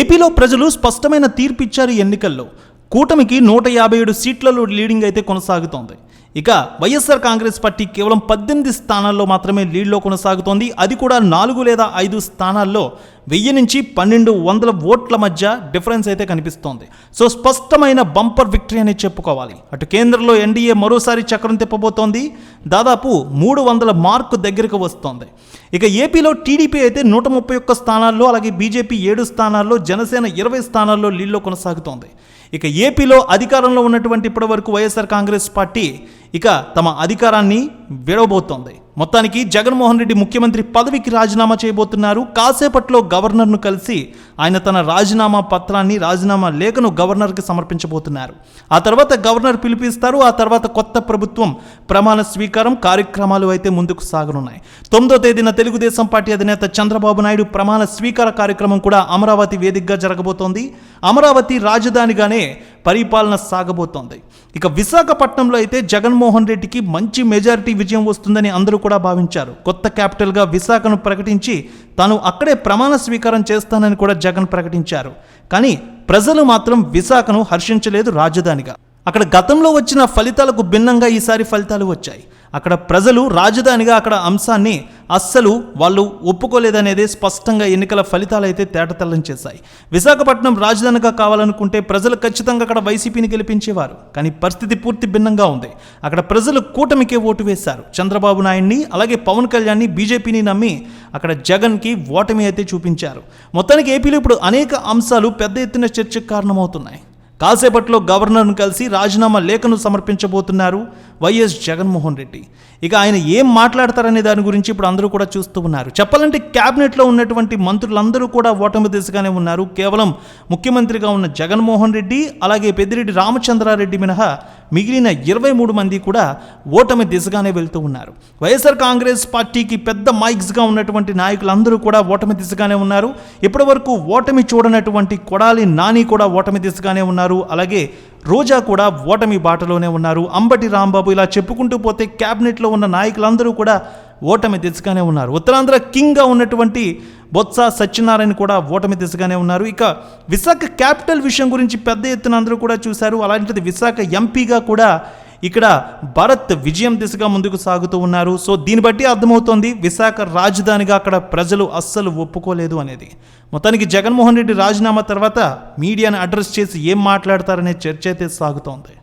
ఏపీలో ప్రజలు స్పష్టమైన తీర్పిచ్చారు ఈ ఎన్నికల్లో. కూటమికి నూట యాభై ఏడు సీట్లలో లీడింగ్ అయితే కొనసాగుతోంది. ఇక వైఎస్ఆర్ కాంగ్రెస్ పార్టీ కేవలం పద్దెనిమిది స్థానాల్లో మాత్రమే లీడ్లో కొనసాగుతోంది. అది కూడా నాలుగు లేదా ఐదు స్థానాల్లో వెయ్యి నుంచి పన్నెండు వందల ఓట్ల మధ్య డిఫరెన్స్ అయితే కనిపిస్తోంది. సో స్పష్టమైన బంపర్ విక్టరీ అని చెప్పుకోవాలి. అటు కేంద్రంలో ఎన్డీఏ మరోసారి చక్రం తిప్పబోతోంది. దాదాపు మూడు వందల మార్కు దగ్గరకు వస్తోంది. ఇక ఏపీలో టీడీపీ అయితే నూట ముప్పై ఒక్క స్థానాల్లో అలాగే బీజేపీ ఏడు స్థానాల్లో జనసేన ఇరవై స్థానాల్లో లీడ్లో కొనసాగుతోంది. ఇక ఏపీలో అధికారంలో ఉన్నటువంటి ఇప్పటి వరకు వైఎస్ఆర్ కాంగ్రెస్ పార్టీ ఇక తమ అధికారాన్ని విడవబోతోంది. మొత్తానికి జగన్మోహన్ రెడ్డి ముఖ్యమంత్రి పదవికి రాజీనామా చేయబోతున్నారు. కాసేపట్లో గవర్నర్ను కలిసి ఆయన తన రాజీనామా పత్రాన్ని రాజీనామా లేఖను గవర్నర్కి సమర్పించబోతున్నారు. ఆ తర్వాత గవర్నర్ పిలిపిస్తారు. ఆ తర్వాత కొత్త ప్రభుత్వం ప్రమాణ స్వీకారం కార్యక్రమాలు అయితే ముందుకు సాగనున్నాయి. తొమ్మిదో తేదీన తెలుగుదేశం పార్టీ అధినేత చంద్రబాబు నాయుడు ప్రమాణ స్వీకార కార్యక్రమం కూడా అమరావతి వేదికగా జరగబోతోంది. అమరావతి రాజధానిగానే పరిపాలన సాగబోతోంది. ఇక విశాఖపట్నంలో అయితే జగన్మోహన్ రెడ్డికి మంచి మెజారిటీ విజయం వస్తుందని అందరూ కూడా భావించారు. కొత్త క్యాపిటల్గా విశాఖను ప్రకటించి తాను అక్కడే ప్రమాణ స్వీకారం చేస్తానని కూడా జగన్ ప్రకటించారు. కానీ ప్రజలు మాత్రం విశాఖను హర్షించలేదు రాజధానిగా. అక్కడ గతంలో వచ్చిన ఫలితాలకు భిన్నంగా ఈసారి ఫలితాలు వచ్చాయి. అక్కడ ప్రజలు రాజధానిగా అక్కడ అంశాన్ని అస్సలు వాళ్ళు ఒప్పుకోలేదనేది స్పష్టంగా ఎన్నికల ఫలితాలు అయితే తేటతెల్లం చేశాయి. విశాఖపట్నం రాజధానిగా కావాలనుకుంటే ప్రజలు ఖచ్చితంగా అక్కడ వైసీపీని గెలిపించేవారు. కానీ పరిస్థితి పూర్తి భిన్నంగా ఉంది. అక్కడ ప్రజలు కూటమికే ఓటు వేశారు. చంద్రబాబు నాయుడిని అలాగే పవన్ కళ్యాణ్ని బీజేపీని నమ్మి అక్కడ జగన్కి ఓటమి అయితే చూపించారు. మొత్తానికి ఏపీలో ఇప్పుడు అనేక అంశాలు పెద్ద ఎత్తున చర్చకు కారణమవుతున్నాయి. కాసేపట్లో గవర్నర్ను కలిసి రాజీనామా లేఖను సమర్పించబోతున్నారు వైఎస్ జగన్మోహన్ రెడ్డి. ఇక ఆయన ఏం మాట్లాడతారనే దాని గురించి ఇప్పుడు అందరూ కూడా చూస్తూ ఉన్నారు. చెప్పాలంటే క్యాబినెట్లో ఉన్నటువంటి మంత్రులందరూ కూడా ఓటమి దిశగానే ఉన్నారు. కేవలం ముఖ్యమంత్రిగా ఉన్న జగన్మోహన్ రెడ్డి అలాగే పెద్దిరెడ్డి రామచంద్రారెడ్డి మినహా మిగిలిన ఇరవై మూడు మంది కూడా ఓటమి దిశగానే వెళ్తూ ఉన్నారు. వైఎస్ఆర్ కాంగ్రెస్ పార్టీకి పెద్ద మైక్స్గా ఉన్నటువంటి నాయకులందరూ కూడా ఓటమి దిశగానే ఉన్నారు. ఇప్పటి వరకు ఓటమి చూడనటువంటి కొడాలి నాని కూడా ఓటమి దిశగానే ఉన్నారు. ఉన్నారు. అలాగే రోజా కూడా ఓటమి బాటలోనే ఉన్నారు. అంబటి రాంబాబు ఇలా చెప్పుకుంటూ పోతే క్యాబినెట్లో ఉన్న నాయకులందరూ కూడా ఓటమి దిశగానే ఉన్నారు. ఉత్తరాంధ్ర కింగ్గా ఉన్నటువంటి బొత్స సత్యనారాయణ కూడా ఓటమి దిశగానే ఉన్నారు. ఇక విశాఖ క్యాపిటల్ విషయం గురించి పెద్ద ఎత్తున అందరూ కూడా చూశారు. అలాంటిది విశాఖ ఎంపీగా కూడా ఇక్కడ భరత్ విజయం దిశగా ముందుకు సాగుతూ ఉన్నారు. సో దీన్ని బట్టి అర్థమవుతోంది విశాఖ రాజధానిగా అక్కడ ప్రజలు అస్సలు ఒప్పుకోలేదు అనేది. మొత్తానికి జగన్మోహన్ రెడ్డి రాజీనామా తర్వాత మీడియాను అడ్రస్ చేసి ఏం మాట్లాడతారనే చర్చ అయితే సాగుతోంది.